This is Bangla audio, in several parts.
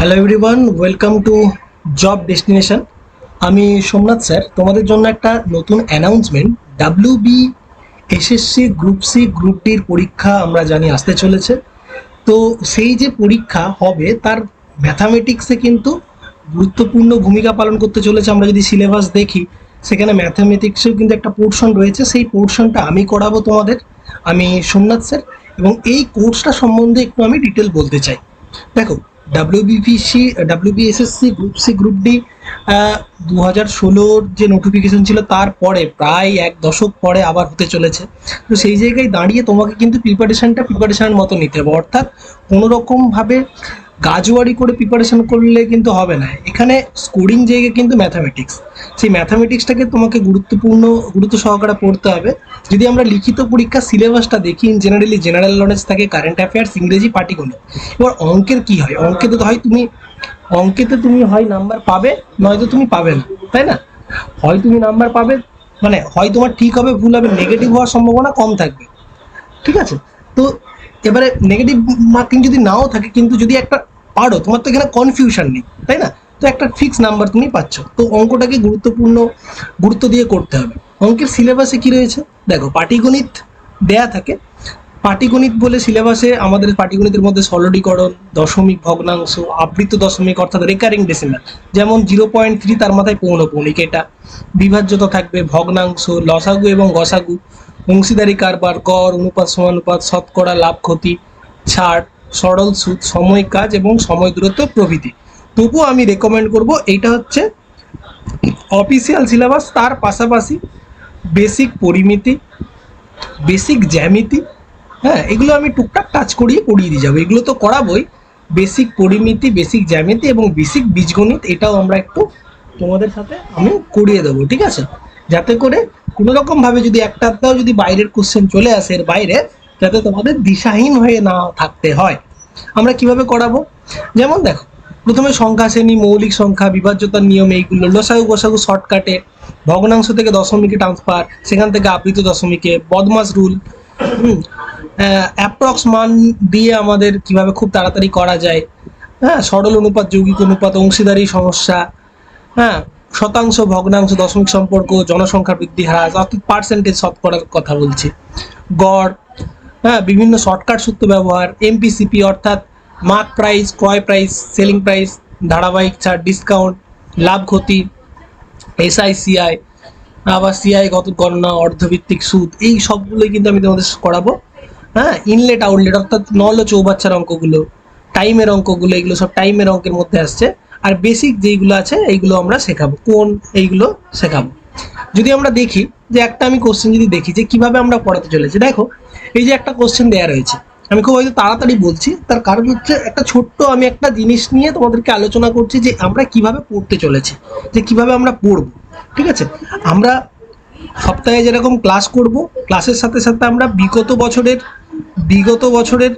Hello everyone welcome to job destination আমি সোমনাথ স্যার, তোমাদের জন্য একটা নতুন announcement W B SSC group C group ডির পরীক্ষা আমরা জানি আসতে চলেছে। তো সেই যে পরীক্ষা হবে, তার ম্যাথামেটিক্সে কিন্তু গুরুত্বপূর্ণ ভূমিকা পালন করতে চলেছে। আমরা যদি সিলেবাস দেখি, সেখানে ম্যাথামেটিক্সেও কিন্তু একটা পোর্শন রয়েছে। সেই পোর্শনটা আমি করাবো তোমাদের। আমি সোমনাথ স্যার, এবং এই কোর্সটা সম্বন্ধে একটু আমি ডিটেল বলতে চাই। দেখো WBPC WBSSC group C group D দু হাজার ষোলোর যে নোটিফিকেশন ছিল তারপরে প্রায় এক দশক পরে আবার হতে চলেছে। তো সেই জায়গায় দাঁড়িয়ে তোমাকে কিন্তু প্রিপারেশনটা প্রিপারেশনের মতো নিতে হবে। অর্থাৎ কোনো রকমভাবে গাজোয়ারি করে প্রিপারেশন করলে কিন্তু হবে না। এখানে স্কোরিং জায়গা কিন্তু ম্যাথামেটিক্স সেই ম্যাথামেটিক্সটাকে তোমাকে গুরুত্বপূর্ণ, গুরুত্ব সহকারে পড়তে হবে। যদি আমরা লিখিত পরীক্ষার সিলেবাসটা দেখি জেনারেলি জেনারেল নলেজ থাকে কারেন্ট অ্যাফেয়ার্স ইংরেজি পাটিগণিত এবার অঙ্কের কি হয়? অঙ্কেতে তো হয় তুমি অঙ্কেতে তুমি হয় নাম্বার পাবে, নয়তো তুমি পাবে না, তাই না? হয় তুমি নাম্বার পাবে মানে হয় তোমার ঠিক হবে, ভুল হবে নেগেটিভ হওয়ার সম্ভাবনা কম থাকবে। ঠিক আছে? তো এবারে নেগেটিভ মার্কিং যদি নাও থাকে, কিন্তু যদি একটা পারো, তোমার তো এখানে কনফিউশন নেই, তাই না? তো একটা ফিক্স নাম্বার তুমি পাচ্ছ। তো অঙ্কটাকে গুরুত্বপূর্ণ গুরুত্ব দিয়ে করতে হবে। অঙ্কের সিলেবাসে কি রয়েছে? দেখো, পাটিগণিত দেয়া থাকে। পাটিগণিত বলে সিলেবাসে আমাদের পাটিগণিতের মধ্যে সরলীকরণ, দশমিক ভগ্নাংশ আবৃত দশমিক, অর্থাৎ রেকারিং ডেসিমাল যেমন জিরো পয়েন্ট থ্রি তার মাথায় পৌনপৌনিক এটা বিভাজ্যতা থাকবে ভগ্নাংশ, লসাগু এবং গসাগু, অংশীদারি কারবার কর অনুপাত, সমানুপাত, শতকরা, লাভ, ক্ষতি, ছাড়, সরল সুদ, সময় কাজ এবং সময় দূরত্ব প্রভৃতি। তবুও আমি রেকমেন্ড করব, এইটা হচ্ছে অফিসিয়াল সিলেবাস তার পাশাপাশি বেসিক পরিমিতি বেসিক জ্যামিতি হ্যাঁ এগুলো আমি টুকটাক টাচ করিয়ে পড়িয়ে দিয়ে যাব। এগুলো তো করাবোই। বেসিক পরিমিতি বেসিক জ্যামিতি এবং বেসিক বীজগণিত, এটাও আমরা একটু তোমাদের সাথে আমি করিয়ে দেবো, ঠিক আছে? যাতে করে কোনো রকম ভাবে যদি একটাতেও যদি বাইরের কোশ্চেন চলে আসে এর বাইরে, যাতে তোমাদের দিশাহীন হয়ে না থাকতে হয়। আমরা কীভাবে করাবো? যেমন দেখো প্রথমে সংখ্যা শ্রেণি মৌলিক সংখ্যা, বিভাজ্যতার নিয়ম এইগুলো। লসাগু গোসাগু শর্টকাটে, ভগ্নাংশ থেকে দশমিকে ট্রান্সফার সেখান থেকে আবৃত দশমিকে, বদমাস রুল হুম অ্যাপ্রক্স মান দিয়ে আমাদের কীভাবে খুব তাড়াতাড়ি করা যায়। হ্যাঁ সরল অনুপাত, যৌগিক অনুপাত, অংশীদারি সমস্যা হ্যাঁ শতাংশ, ভগ্নাংশ, দশমিক সম্পর্ক, জনসংখ্যা বৃদ্ধি হ্রাস অর্থাৎ পার্সেন্টেজ শতকরার কথা বলছি। গড় হ্যাঁ বিভিন্ন শর্টকাট সূত্র ব্যবহার এমপিসিপি অর্থাৎ মার্ক প্রাইস, ক্রয় প্রাইস, সেলিং প্রাইস, ধারাবাহিক ছাড়, ডিসকাউন্ট, লাভ ক্ষতি, এসআইসিআই, আবার সিআই গত গণনা, অর্ধভিত্তিক সুদ, এই সবগুলোই কিন্তু আমি তোমাদের করাবো। হ্যাঁ ইনলেট আউটলেট অর্থাৎ নল চৌবাচ্চার অঙ্কগুলো, টাইমের অঙ্কগুলো, এগুলো সব টাইমের অঙ্কের মধ্যে আসছে। আর বেসিক যেইগুলো আছে, এইগুলো আমরা শেখাবো। কোন এইগুলো শেখাবো। যদি আমরা দেখি যে একটা আমি কোশ্চেন যদি দেখি যে কীভাবে আমরা পড়াতে চলেছি, দেখো, এই যে একটা কোশ্চেন দেওয়া রয়েছে। আমি খুব হয়তো তাড়াতাড়ি বলছি, তার কারণ হচ্ছে একটা ছোট্ট আমি একটা জিনিস নিয়ে তোমাদেরকে আলোচনা করছি যে আমরা কীভাবে পড়তে চলেছি, যে কীভাবে আমরা পড়ব, ঠিক আছে? আমরা সপ্তাহে যেরকম ক্লাস করব, ক্লাসের সাথে সাথে আমরা বিগত বছরের বিগত বছরের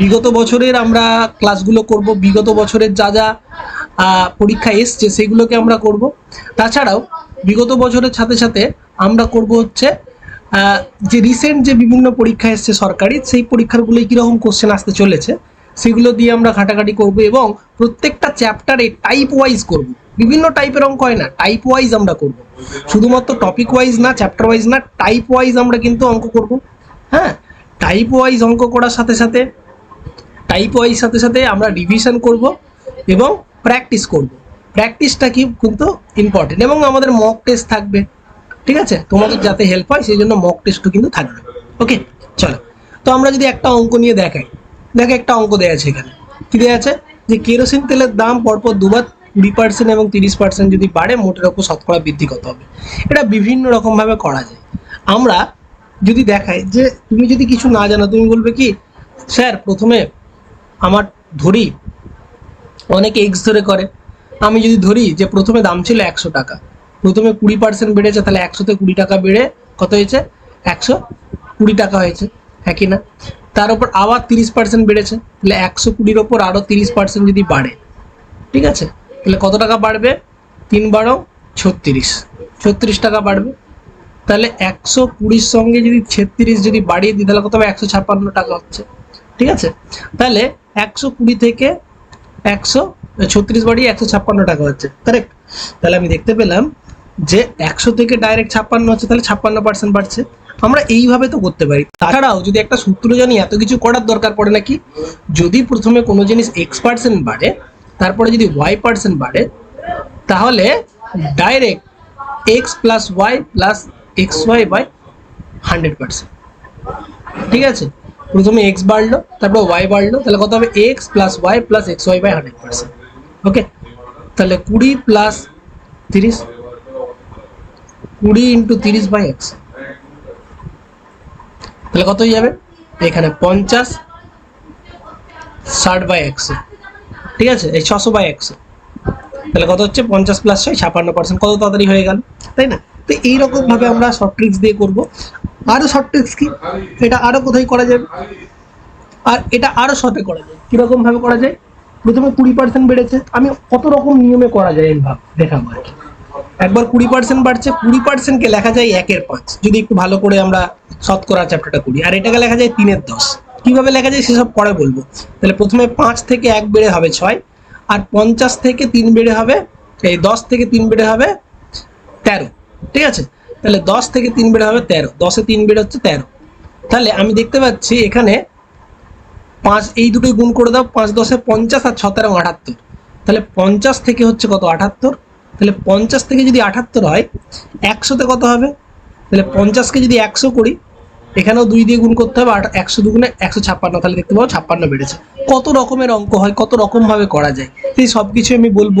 বিগত বছরের আমরা ক্লাসগুলো করব, বিগত বছরের যা যা পরীক্ষা এসছে সেগুলোকে আমরা করব। তাছাড়াও বিগত বছরের সাথে সাথে আমরা করব হচ্ছে যে রিসেন্ট যে বিভিন্ন পরীক্ষা এসছে সরকারি, সেই পরীক্ষাগুলোয় কীরকম কোশ্চেন আসতে চলেছে, সেগুলো দিয়ে আমরা ঘাটাঘাটি করব এবং প্রত্যেকটা চ্যাপ্টারে টাইপ ওয়াইজ করব। বিভিন্ন টাইপের অঙ্ক হয় না টাইপ ওয়াইজ আমরা করব। শুধুমাত্র টপিক ওয়াইজ না চ্যাপ্টার ওয়াইজ না টাইপ ওয়াইজ আমরা কিন্তু অঙ্ক করব। হ্যাঁ টাইপ ওয়াইজ অঙ্ক করার সাথে সাথে টাইপ ওয়াইজ সাথে সাথে আমরা রিভিশন করব এবং প্র্যাকটিস করব। প্র্যাকটিসটা কি কিন্তু ইম্পর্টেন্ট এবং আমাদের মক টেস্ট থাকবে। ঠিক আছে? তোমাদের যাতে হেল্প হয়, সেই জন্য মক টেস্টও কিন্তু থাকবে। ওকে চলো। তো আমরা যদি একটা অঙ্ক নিয়ে দেখাই। দেখো একটা অঙ্ক দেওয়া আছে এখানে। কি দেওয়া আছে? যে কেরোসিন তেলের দাম পরপর দুবার কুড়ি পার্সেন্ট এবং তিরিশ পার্সেন্ট যদি বাড়ে, মোটের ওপর শতকরা বৃদ্ধি কত হবে? এটা বিভিন্ন রকমভাবে করা যায়। আমরা যদি দেখাই যে তুমি যদি কিছু না জানো, তুমি বলবে কি, স্যার, প্রথমে আমার ধরি, অনেকে এক্স ধরে করে। আমি যদি ধরি যে প্রথমে দাম ছিল একশো টাকা প্রথমে কুড়ি পার্সেন্ট বেড়েছে, তাহলে একশোতে কুড়ি টাকা বেড়ে কত হয়েছে? একশো কুড়ি টাকা হয়েছে হ্যাঁ কি না? তার উপর আবার তিরিশ পার্সেন্ট বেড়েছে, তাহলে একশো কুড়ির ওপর আরও তিরিশ পার্সেন্ট যদি বাড়ে, ঠিক আছে? তাহলে কত টাকা বাড়বে? তিন বারো ছত্রিশ ছত্রিশ টাকা বাড়বে। তাহলে একশো কুড়ির সঙ্গে যদি ছেত্রিশ যদি বাড়িয়ে দিই, তাহলে কত হবে? একশো ছাপ্পান্ন টাকা হচ্ছে, ঠিক আছে? তাহলে একশো কুড়ি থেকে একশো ছত্রিশ বাড়িয়ে একশো ছাপ্পান্ন টাকা হচ্ছে কারেক্ট তাহলে আমি দেখতে পেলাম যে একশো থেকে ডাইরেক্ট ছাপ্পান্ন হচ্ছে, তাহলে ছাপ্পান্ন পার্সেন্ট বাড়ছে। আমরা এইভাবে তো করতে পারি। তাছাড়াও যদি একটা সূত্র জানি, এত কিছু করার দরকার পড়ে নাকি? যদি প্রথমে কোনো জিনিস এক্স পার্সেন্ট বাড়ে, তারপরে যদি ওয়াই পার্সেন্ট বাড়ে, তাহলে direct X plus Y plus X Y by hundred percent ঠিক আছে? প্রথমে এক্স বাড়লো, তারপরে ওয়াই বাড়লো, তাহলে কত হবে? X plus Y plus X Y by hundred percent okay তাহলে কুড়ি প্লাস তিরিশ কুড়ি ইন্টু তিরিশ বাই এক্স তাহলে কত হয়ে যাবে? এখানে পঞ্চাশ ষাট বাই একশো ঠিক আছে? এই ছশো বাই একশো তাহলে কত হচ্ছে? পঞ্চাশ প্লাস ছয়, ছাপান্ন পার্সেন্ট কত তাড়াতাড়ি হয়ে গেল? তাই না? তো এইরকম ভাবে আমরা শর্ট ট্রিক্স দিয়ে করব। আরও শর্ট ট্রিক্স কি? এটা আরও কোথায় করা যাবে? আর এটা আরও শর্টে করা যায়। কীরকম ভাবে করা যায়? প্রথমে কুড়ি পার্সেন্ট বেড়েছে। আমি কত রকম নিয়মে করা যায় এই ভাব? দেখাবো আর কি। একবার কুড়ি পার্সেন্ট বাড়ছে, কুড়ি পার্সেন্টকে লেখা যায় একের পাঁচ। যদি একটু ভালো করে আমরা শতকরা চ্যাপ্টারটা করি। আর এটাকে লেখা যায় তিনের দশ। কীভাবে লেখা যায় সেসব পরে বলব। তাহলে প্রথমে পাঁচ থেকে এক বেড়ে হবে ছয়, আর পঞ্চাশ থেকে তিন বেড়ে হবে, এই দশ থেকে তিন বেড়ে হবে তেরো। ঠিক আছে? তাহলে দশ থেকে তিন বেড়ে হবে তেরো। দশে তিন বেড়ে হচ্ছে তেরো। তাহলে আমি দেখতে পাচ্ছি এখানে পাঁচ, এই দুটোই গুণ করে দাও, পাঁচ, দশে পঞ্চাশ আর ছ তেরো আটাত্তর। তাহলে পঞ্চাশ থেকে হচ্ছে কত? আটাত্তর। তাহলে পঞ্চাশ থেকে যদি আটাত্তর হয়, একশোতে কত হবে? তাহলে পঞ্চাশকে যদি একশো করি, এখানেও দুই দিয়ে গুণ করতে হবে, আর একশো দুগুণে একশো ছাপ্পান্ন, তাহলে দেখতে পাবো ছাপ্পান্ন বেড়েছে। কত রকমের অঙ্ক হয়, কত রকম ভাবে করা যায়, সেই সব কিছু আমি বলব।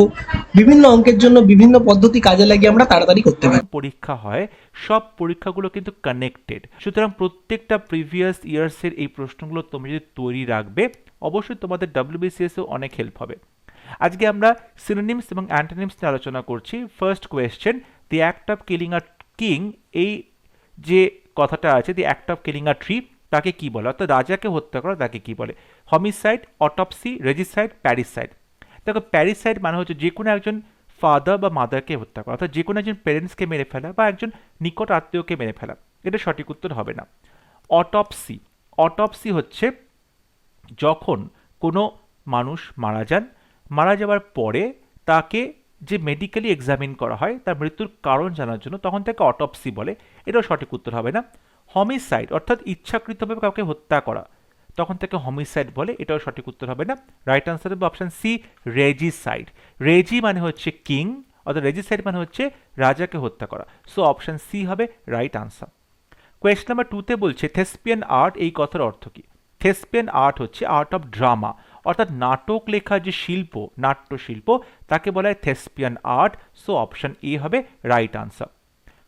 বিভিন্ন অঙ্কের জন্য বিভিন্ন পদ্ধতি কাজে লাগিয়ে আমরা তাড়াতাড়ি করতে পারি। পরীক্ষা হয়, সব পরীক্ষাগুলো কিন্তু কানেক্টেড সুতরাং প্রত্যেকটা প্রিভিয়াস ইয়ার্সের এই প্রশ্নগুলো তুমি যদি তৈরি রাখবে, অবশ্যই তোমাদের ডাব্লিউবিসিএস এও অনেক হেল্প হবে। আজকে আমরা সিনোনিমস এবং অ্যান্টোনিমস নিয়ে আলোচনা করছি। First question the act of killing a king এই যে কথাটা আছে the act of killing a tree তাকে কি বলে? অর্থাৎ রাজাকে হত্যা করা, তাকে কি বলে? হমিসাইড অটপসি রেজিসাইড প্যারিসাইড দেখো প্যারিসাইড মানে হচ্ছে যে কোনো একজন ফাদার বা মাদারকে হত্যা করা, অর্থাৎ যে কোনো একজন প্যারেন্টসকে মেরে ফেলা বা একজন নিকট আত্মীয়কে মেরে ফেলা। এটা সঠিক উত্তর হবে না। অটপসি অটপসি হচ্ছে যখন কোনো মানুষ মারা যান মারা যাওয়ার পরে তাকে যে মেডিকেলি এক্সামিন করা হয়, তার মৃত্যুর কারণ জানার জন্য তখন তাকে অটপসি বলে। এটাও সঠিক উত্তর হবে না। হমিসাইড অর্থাৎ ইচ্ছাকৃতভাবে কাউকে হত্যা করা, তখন তাকে হমিসাইড বলে, এটাও সঠিক উত্তর হবে না। রাইট আনসার হবে অপশন সি রেজিসাইড রেজি মানে হচ্ছে কিং অর্থাৎ রেজিসাইড মানে হচ্ছে রাজাকে হত্যা করা। সো অপশন সি হবে রাইট আনসার কোয়েশ্চন নাম্বার টুতে বলছে থেসপিয়ান আর্ট এই কথার অর্থ কি? থেসপিয়ান আর্ট হচ্ছে আর্ট অফ ড্রামা অর্থাৎ নাটক লেখার যে শিল্প নাট্য শিল্প তাকে বলা হয় thespian art so option A হবে রাইট আনসার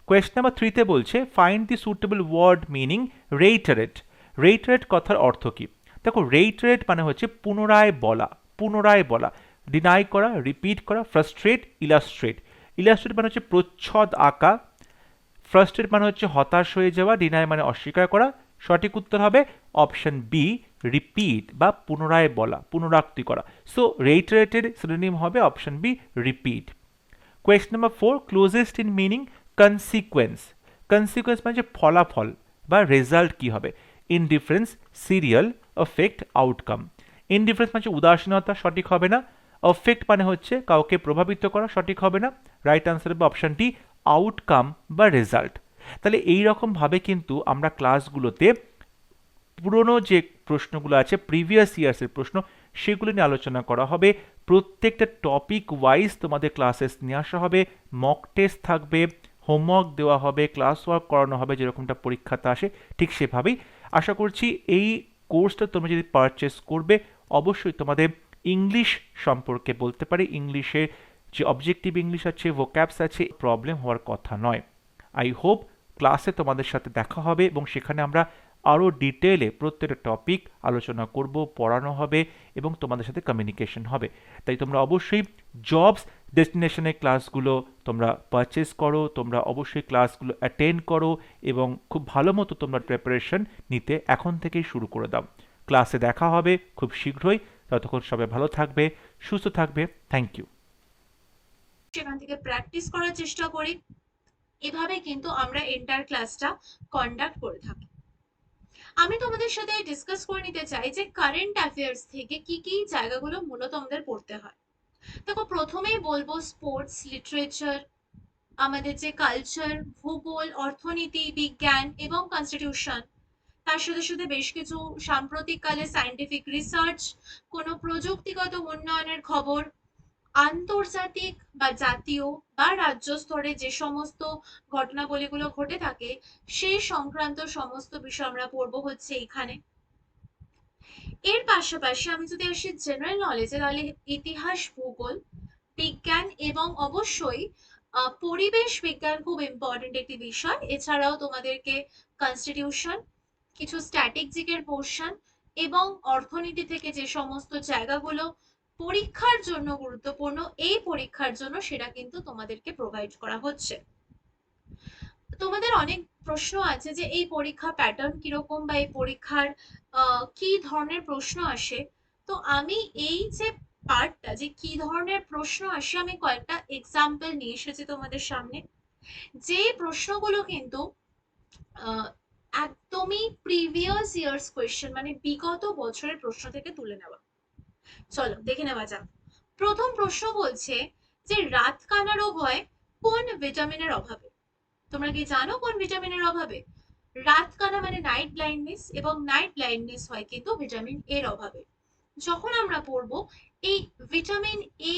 কোয়েশ্চন নাম্বার থ্রিতে বলছে find the suitable word meaning reiterate reiterate কথার অর্থ কি? দেখো রেইটারেট মানে হচ্ছে পুনরায় বলা পুনরায় বলা ডিনাই করা রিপিট করা ফ্রাস্ট্রেট ইলাস্ট্রেট ইলাস্ট্রেট মানে হচ্ছে প্রচ্ছদ আঁকা ফ্রাস্ট্রেট মানে হচ্ছে হতাশ হয়ে যাওয়া ডিনাই মানে অস্বীকার করা, সঠিক উত্তর হবে অপশন বি রিপিট বা পুনরায় বলা পুনরাক্তি করা। সো রেইটারেটেড সিনোনিম হবে option B repeat question number four closest in meaning consequence consequence মানে ফলাফল বা রেজাল্ট কি হবে। Indifference serial effect outcome indifference মানে উদাসীনতা, সঠিক হবে না। এফেক্ট মানে হচ্ছে কাউকে প্রভাবিত করা, সঠিক হবে না। রাইট আনসার হবে অপশন ডি আউটকাম বা রেজাল্ট তাহলে এই রকমভাবে কিন্তু আমরা ক্লাসগুলোতে পুরনো যে প্রশ্নগুলো আছে প্রিভিয়াস ইয়ার্সের প্রশ্ন, সেগুলো নিয়ে আলোচনা করা হবে। প্রত্যেকটা টপিক ওয়াইজ তোমাদের ক্লাসেস নিয়ে আসা হবে। মক টেস্ট থাকবে হোমওয়ার্ক দেওয়া হবে ক্লাস ওয়ার্ক করানো হবে, যেরকমটা পরীক্ষাতে আসে, ঠিক সেভাবেই। আশা করছি এই কোর্সটা তোমরা যদি পারচেস করবে, অবশ্যই তোমাদের ইংলিশ সম্পর্কে বলতে পারি। ইংলিশে যে অবজেক্টিভ ইংলিশ আছে ভোক্যাবস আছে প্রবলেম হওয়ার কথা নয়। আই হোপ ক্লাসে তোমাদের সাথে দেখা হবে এবং সেখানে আমরা আরও ডিটেলে প্রত্যেকটা টপিক আলোচনা করব, পড়ানো হবে এবং তোমাদের সাথে কমিউনিকেশন হবে। তাই তোমরা অবশ্যই জবস ডেস্টিনেশনের ক্লাসগুলো তোমরা পারচেস করো, তোমরা অবশ্যই ক্লাসগুলো অ্যাটেন্ড করো এবং খুব ভালো মতো তোমরা প্রিপারেশন নিতে এখন থেকেই শুরু করে দাও। ক্লাসে দেখা হবে খুব শীঘ্রই। ততক্ষণ সবাই ভালো থাকবে, সুস্থ থাকবে। থ্যাংক ইউ সেখান থেকে প্র্যাকটিস করার চেষ্টা করি। এভাবে কিন্তু আমরা এন্টার ক্লাসটা কন্ডাক্ট করে থাকি। আমি তোমাদের সাথে ডিসকাস করে নিতে চাই যে কারেন্ট অ্যাফেয়ার্স থেকে কি কি জায়গাগুলো মূলত আমাদের পড়তে হয়। দেখো, প্রথমেই বলব স্পোর্টস লিটারেচার আমাদের যে কালচার ভূগোল, অর্থনীতি, বিজ্ঞান এবং কনস্টিটিউশন তার সাথে সাথে বেশ কিছু সাম্প্রতিককালে সায়েন্টিফিক রিসার্চ কোনো প্রযুক্তিগত উন্নয়নের খবর আন্তর্জাতিক বা জাতীয় বা রাজ্য স্তরে যে সমস্ত ঘটনাবলীগুলো ঘটে থাকে, সেই সংক্রান্ত সমস্ত বিষয় আমরা পড়ব হচ্ছে এখানে এর পাশাপাশি আমি যদি আসি জেনারেল নলেজে তাহলে ইতিহাস, ভূগোল, বিজ্ঞান এবং অবশ্যই পরিবেশ বিজ্ঞান খুব ইম্পর্টেন্ট একটি বিষয়। এছাড়াও তোমাদেরকে কনস্টিটিউশন কিছু স্ট্যাটিক পোর্শন এবং অর্থনীতি থেকে যে সমস্ত জায়গাগুলো পরীক্ষার জন্য গুরুত্বপূর্ণ, এই পরীক্ষার জন্য সেটা কিন্তু তোমাদেরকে প্রোভাইড করা হচ্ছে। তোমাদের অনেক প্রশ্ন আছে যে এই পরীক্ষা প্যাটার্ন কীরকম বা এই পরীক্ষার কি ধরনের প্রশ্ন আসে? তো আমি এই যে পার্টটা যে কি ধরনের প্রশ্ন আসে, আমি কয়েকটা এক্সাম্পল নিয়ে এসেছি তোমাদের সামনে। যে প্রশ্নগুলো কিন্তু একদমই প্রিভিয়াস ইয়ার্স কোয়েশ্চেন মানে বিগত বছরের প্রশ্ন থেকে তুলে নেওয়া। চলো, দেখে নেওয়া যাক। প্রথম প্রশ্ন বলছে যে রাতকানা রোগ হয় কোন ভিটামিনের অভাবে? তোমরা কি জানো কোন ভিটামিনের অভাবে? রাতকানা মানে নাইট ব্লাইন্ডনেস এবং নাইট ব্লাইন্ডনেস হয় কিন্তু ভিটামিন এর অভাবে। যখন আমরা পড়ব, এই ভিটামিন এ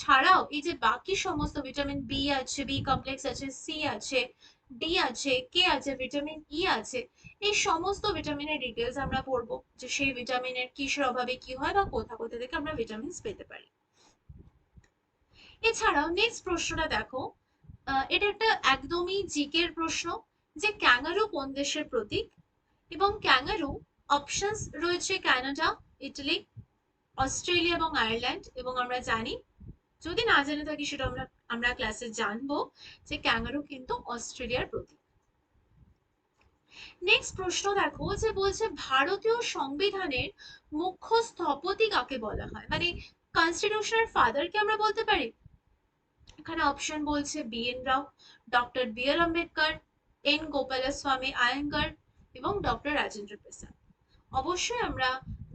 ছাড়াও এই যে বাকি সমস্ত ভিটামিন বি আছে বি কমপ্লেক্স আছে সি আছে ডি আছে কে আছে ভিটামিন ই আছে, এই সমস্ত ভিটামিনের ডিটেলস আমরা পড়ব যে সেই ভিটামিনের কিসের অভাবে কি হয় বা কোথা কোথা থেকে আমরা ভিটামিনস পেতে পারি। এছাড়াও নেক্সট প্রশ্নটা দেখো এটা একটা একদমই জিকের প্রশ্ন যে ক্যাঙ্গারু কোন দেশের প্রতীক? এবং ক্যাঙ্গারু অপশনস রয়েছে কানাডা, ইটালি, অস্ট্রেলিয়া এবং আয়ারল্যান্ড এবং আমরা জানি, যদি না জেনে থাকি সেটা আমরা আমরা ক্লাসে জানব যে ক্যাঙ্গারু কিন্তু অস্ট্রেলিয়ার প্রতীক। নেক্সট প্রশ্ন দেখো যে বলছে ভারতীয় সংবিধানের মুখ্য স্থপতি কাকে বলা হয়? মানে কনস্টিটিউশনের ফাদারকে আমরা বলতে পারি? এখানে অপশন বলছে B N Rao doctor B R Ambedkar N Gopalaswami Ayyangar এবং ডক্টর রাজেন্দ্র প্রসাদ অবশ্যই আমরা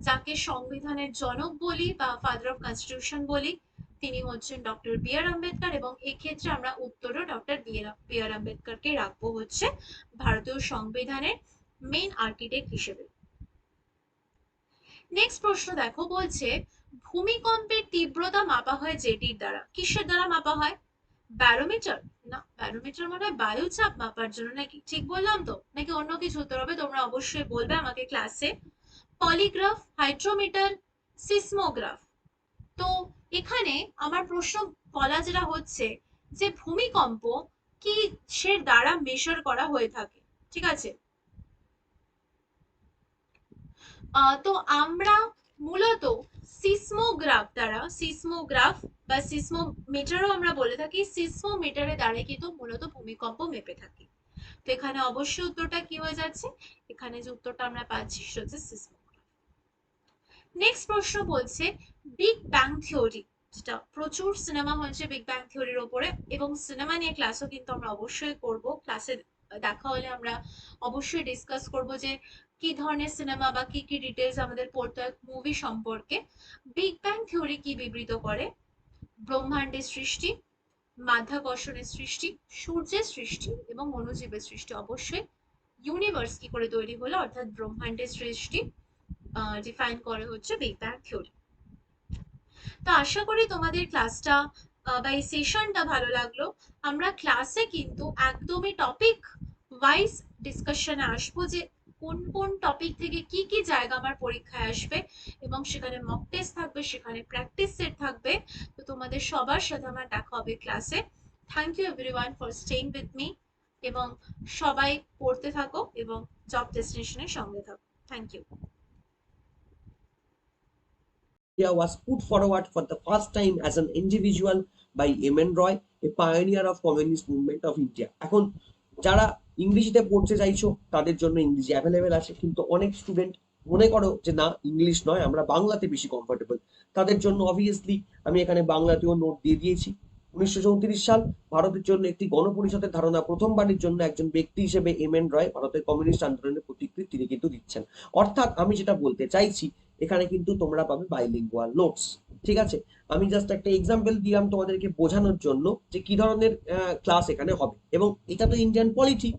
যাকে সংবিধানের জনক বলি বা ফাদার অফ কনস্টিটিউশন বলি তিনি হচ্ছেন ডক্টর বি আর আম্বেদকর এবং এক্ষেত্রে আমরা উত্তরও ডক্টর বি আর আম্বেদকরকে রাখব হচ্ছে ভারতীয় সংবিধানের মেইন আর্কিটেক্ট হিসেবে। নেক্সট প্রশ্ন দেখো বলছে, ভূমিকম্পের তীব্রতা মাপা হয় যেটির দ্বারা। কিসের দ্বারা মাপা হয়? ব্যারোমিটার না ব্যারোমিটার মানে বায়ুচাপ মাপার জন্য। নাকি ঠিক বললাম তো? নাকি অন্য কিছু উত্তর হবে? তোমরা অবশ্যই বলবে আমাকে ক্লাসে পলিগ্রাফ হাইড্রোমিটার সিসমোগ্রাফ তো এখানে আমার প্রশ্ন বলা যেটা হচ্ছে যে ভূমিকম্প কি সের দ্বারা মেজার করা হয়ে থাকে, ঠিক আছে? তো আমরা মূলত সিসমোগ্রাফ দ্বারা, সিসমোগ্রাফ বা সিসমোমিটারও আমরা বলে থাকি, সিসমোমিটারের দ্বারা কিন্তু মূলত ভূমিকম্প মেপে থাকি। তো এখানে অবশ্যই উত্তরটা কি হয়ে যাচ্ছে? এখানে যে উত্তরটা আমরা পাচ্ছি সেটা হচ্ছে সিসমোগ্রাফ নেক্সট প্রশ্ন বলছে বিগ ব্যাং থিওরি যেটা প্রচুর সিনেমা হয়েছে বিগ ব্যাং থিওরির ওপরে, এবং সিনেমা নিয়ে ক্লাসও কিন্তু আমরা অবশ্যই করব। ক্লাসে দেখা হলে আমরা অবশ্যই ডিসকাস করব যে কি ধরনের সিনেমা বা কি কি ডিটেলস আমাদের পড়তে হয় মুভি সম্পর্কে। বিগ ব্যাং থিওরি কি বিবৃত করে? ব্রহ্মাণ্ডের সৃষ্টি, মাধ্যাকর্ষণের সৃষ্টি, সূর্যের সৃষ্টি এবং অণুজীবের সৃষ্টি। অবশ্যই ইউনিভার্স কি করে তৈরি হলো, অর্থাৎ ব্রহ্মাণ্ডের সৃষ্টি। ডিফাইন করে হচ্ছে বিগ ব্যাং থিওরি তো আশা করি তোমাদের ক্লাসটা বা এই সেশনটা ভালো লাগল। আমরা ক্লাসে কিন্তু একদমই টপিক ওয়াইজ ডিসকাশনে আসব যে কোন কোন টপিক থেকে কি কি জায়গা আমার পরীক্ষায় আসবে এবং সেখানে মক টেস্ট থাকবে, সেখানে প্র্যাকটিস সেট থাকবে। তো তোমাদের সবার সাথে আমার দেখা হবে ক্লাসে thank you everyone for staying with me এবং সবাই পড়তে থাকো এবং জব ডেস্টিনেশনের সঙ্গে থাকো। Thank you was put forward for the first time as an individual by M.N. Roy, a pioneer of communist movement of India. এখন যারা ইংলিশে পড়তে চাইছো তাদের জন্য ইংরেজি অ্যাভেলেবেল আছে কিন্তু অনেক স্টুডেন্ট মনে করো যে না ইংলিশ নয় আমরা বাংলাতে বেশি কমফোর্টেবল তাদের জন্য অবভিয়াসলি আমি এখানে বাংলাতেও নোট দিয়ে দিয়েছি উনিশশো চৌত্রিশ সাল ভারতের জন্য একটি গণপরিষদের ধারণা প্রথমবারের জন্য একজন ব্যক্তি হিসেবে এম এন রয় ভারতের কমিউনিস্ট আন্দোলনের প্রতিকৃতি তিনি কিন্তু দিচ্ছেন অর্থাৎ আমি যেটা বলতে চাইছি এখানে কিন্তু তোমরা পাবে বাইলিঙ্গুয়াল নোটস ঠিক আছে? আমি জাস্ট একটা এক্সাম্পল দিলাম তোমাদেরকে বোঝানোর জন্য যে কি ধরনের ক্লাস এখানে হবে। এবং এটা তো ইন্ডিয়ান পলিটি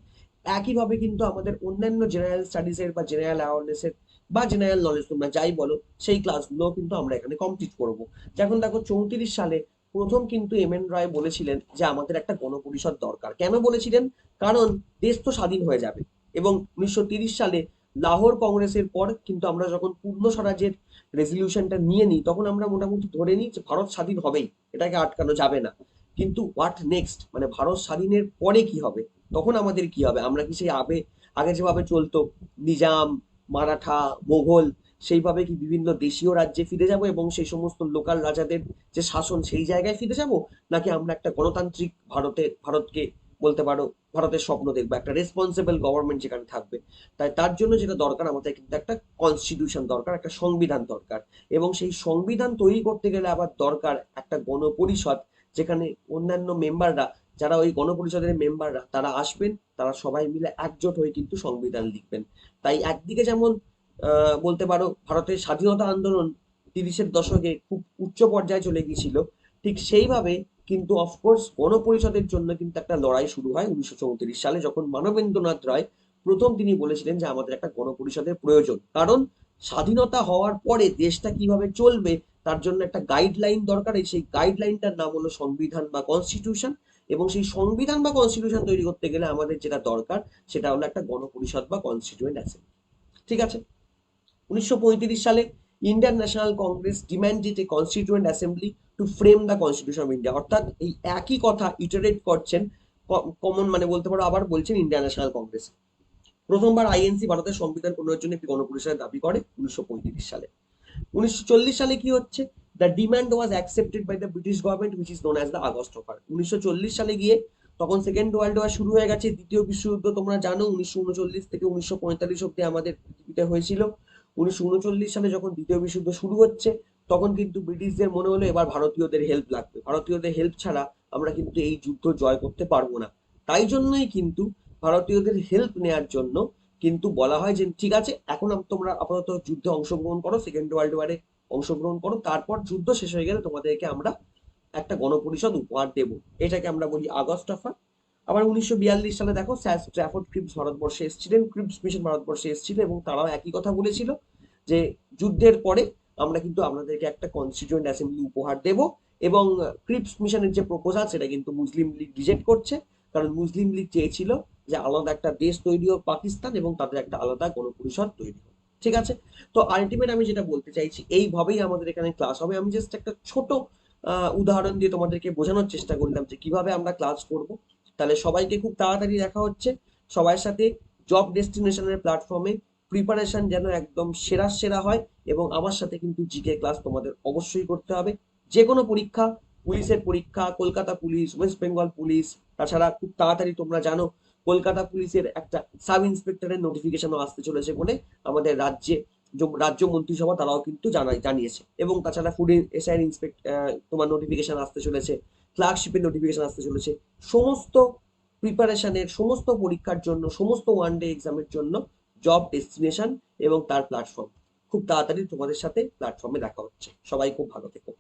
একইভাবে কিন্তু আমাদের অন্যান্য জেনারেল স্টাডিজের বা জেনারেল অ্যাওয়ারনেসের বা জেনারেল নলেজ তোমরা যাই বলো, সেই ক্লাসগুলো কিন্তু আমরা এখানে কমপ্লিট করব। যখন দেখো চৌত্রিশ সালে প্রথম কিন্তু এম এন রায় বলেছিলেন যে আমাদের একটা গণপরিষদ দরকার। কেন বলেছিলেন? কারণ দেশ তো স্বাধীন হয়ে যাবে। এবং উনিশশো সালে লাহোর কংগ্রেসের পর কিন্তু আমরা যখন পূর্ণ স্বরাজের রেজলিউশনটা নিয়ে নিই, তখন আমরা মোটামুটি ধরে নিই যে ভারত স্বাধীন হবেই, এটাকে আটকানো যাবে না। কিন্তু হোয়াট নেক্সট মানে ভারত স্বাধীনের পরে কি হবে? তখন আমাদের কি হবে? আমরা কি সেই আবে আগে যেভাবে চলতো, নিজাম, মারাঠা মোগল সেইভাবে কি বিভিন্ন দেশীয় রাজ্যে ফিরে যাব এবং সেই সমস্ত লোকাল রাজাদের যে শাসন, সেই জায়গায় ফিরে যাব? নাকি আমরা একটা গণতান্ত্রিক ভারতে ভারতকে বলতে পারো, ভারতের স্বপ্ন দেখব, একটা রেসপন্সিবল গভর্নমেন্ট যেখানে থাকবে। তাই তার জন্য যেটা দরকার, আমাদের কিন্তু একটা কনস্টিটিউশন দরকার, একটা সংবিধান দরকার। এবং সেই সংবিধান তৈরি করতে গেলে আবার দরকার একটা গণপরিষদ, যেখানে অন্যান্য মেম্বাররা যারা ওই গণপরিষদের মেম্বাররা তারা আসবেন, তারা সবাই মিলে একজোট হয়ে কিন্তু সংবিধান লিখবেন। তাই একদিকে যেমন বলতে পারো, ভারতের স্বাধীনতা আন্দোলন তিরিশের দশকে খুব উচ্চ পর্যায়ে চলে গিয়েছিল, ঠিক সেইভাবে কিন্তু অফকোর্স গণপরিষদের জন্য কিন্তু একটা লড়াই শুরু হয় উনিশশো চৌত্রিশ সালে যখন মানবেন্দ্রনাথ রায় প্রথম তিনি বলেছিলেন যে আমাদের একটা গণপরিষদের প্রয়োজন। কারণ স্বাধীনতা হওয়ার পরে দেশটা কীভাবে চলবে তার জন্য একটা গাইডলাইন দরকার সেই গাইডলাইনটার নাম হলো সংবিধান বা কনস্টিটিউশন এবং সেই সংবিধান বা কনস্টিটিউশন তৈরি করতে গেলে আমাদের যেটা দরকার সেটা হলো একটা গণপরিষদ বা কনস্টিটিউয়েন্ট অ্যাসেম্বলি ঠিক আছে? উনিশশো পঁয়ত্রিশ সালে Indian National Congress demanded a constituent assembly to frame the constitution of India অর্থাৎ এই একই কথা ইটারেট করছেন কমন মানে বলতে পারো আবার বলছেন ইন্ডিয়ান ন্যাশনাল কংগ্রেস প্রথমবার আইএনসি ভারতের সংবিধান প্রণয়নের জন্য একটি গণপরিষদের দাবি করে উনিশশো সালে। উনিশশো সালে কি হচ্ছে? The demand was accepted by the British government which is known as the August offer উনিশশো চল্লিশ সালে গিয়ে তখন সেকেন্ড ওয়ার্ল্ড ওয়ার শুরু হয়ে গেছে, দ্বিতীয় বিশ্বযুদ্ধ তোমরা জানো, উনিশশো উনচল্লিশ থেকে উনিশশো পঁয়তাল্লিশ অব্দি আমাদের পৃথিবীতে হয়েছিল। উনিশশো উনচল্লিশ সালে যখন দ্বিতীয় বিশ্বযুদ্ধ শুরু হচ্ছে, তখন কিন্তু ব্রিটিশদের মনে হলো এবার ভারতীয়দের হেল্প লাগবে। ভারতীয়দের হেল্প ছাড়া আমরা কিন্তু এই যুদ্ধ জয় করতে পারব না। তাই জন্যই কিন্তু ভারতীয়দের হেল্প নেয়ার জন্য কিন্তু বলা হয় যে, ঠিক আছে, এখন তোমরা আপাতত যুদ্ধে অংশগ্রহণ করো সেকেন্ড ওয়ার্ল্ড ওয়ারে অংশগ্রহণ করো, তারপর যুদ্ধ শেষ হয়ে গেলে তোমাদেরকে আমরা একটা গণপরিষদ উপহার দেব। এটাকে আমরা বলি আগস্ট অফার আবার উনিশশো বিয়াল্লিশ সালে দেখো স্ট্র্যাফোর্ড ক্রিপস ভারতবর্ষে এসেছিলেন ক্রিপস মিশন ভারতবর্ষে এসেছিল এবং তারাও একই কথা বলেছিল যে যুদ্ধের পরে আমরা কিন্তু আপনাদেরকে একটা কনস্টিটিউয়েন্ট অ্যাসেম্বলি উপহার দেব এবং ক্রিপস মিশনের যে প্রপোজাল সেটা কিন্তু মুসলিম লীগ রিজেক্ট করছে। কারণ মুসলিম লীগ চেয়েছিল যে আলাদা একটা দেশ তৈরি হোক পাকিস্তান এবং তাদের একটা আলাদা গণপরিষদ তৈরি হোক। ঠিক আছে? তো আলটিমেট আমি যেটা বলতে চাইছি, এইভাবেই আমাদের এখানে ক্লাস হবে। আমি জাস্ট একটা ছোট উদাহরণ দিয়ে তোমাদেরকে বোঝানোর চেষ্টা করলাম যে কীভাবে আমরা ক্লাস করব। তাহলে সবাইকে খুব তাড়াতাড়ি দেখা হচ্ছে। সবার সাথে জব ডেস্টিনেশনের প্ল্যাটফর্মে প্রিপারেশন যেন একদম সেরা সেরা হয় এবং আমার সাথে কিন্তু জিকে ক্লাস তোমাদের অবশ্যই করতে হবে। যে কোনো পরীক্ষা, পুলিশের পরীক্ষা, Kolkata police West Bengal police, তাছাড়া খুব তাড়াতাড়ি তোমরা জানো, কলকাতা পুলিশের একটা সাব ইন্সপেক্টরের নোটিফিকেশনও আসতে চলেছে বলে আমাদের রাজ্যে রাজ্য মন্ত্রিসভা তারাও কিন্তু জানাই জানিয়েছে। এবং তাছাড়া ফুড এসআইয়ের ইন্সপেক্ট তোমার নোটিফিকেশন আসতে চলেছে। ক্লার্কশিপের নোটিফিকেশন আসতে চলেছে। সমস্ত প্রিপারেশনের সমস্ত পরীক্ষার জন্য, সমস্ত ওয়ান ডে এক্সামের জন্য জব ডেস্টিনেশন এবং তার প্ল্যাটফর্ম খুব তাড়াতাড়ি তোমাদের সাথে প্ল্যাটফর্মে দেখা হচ্ছে। সবাই খুব ভালো থেকো।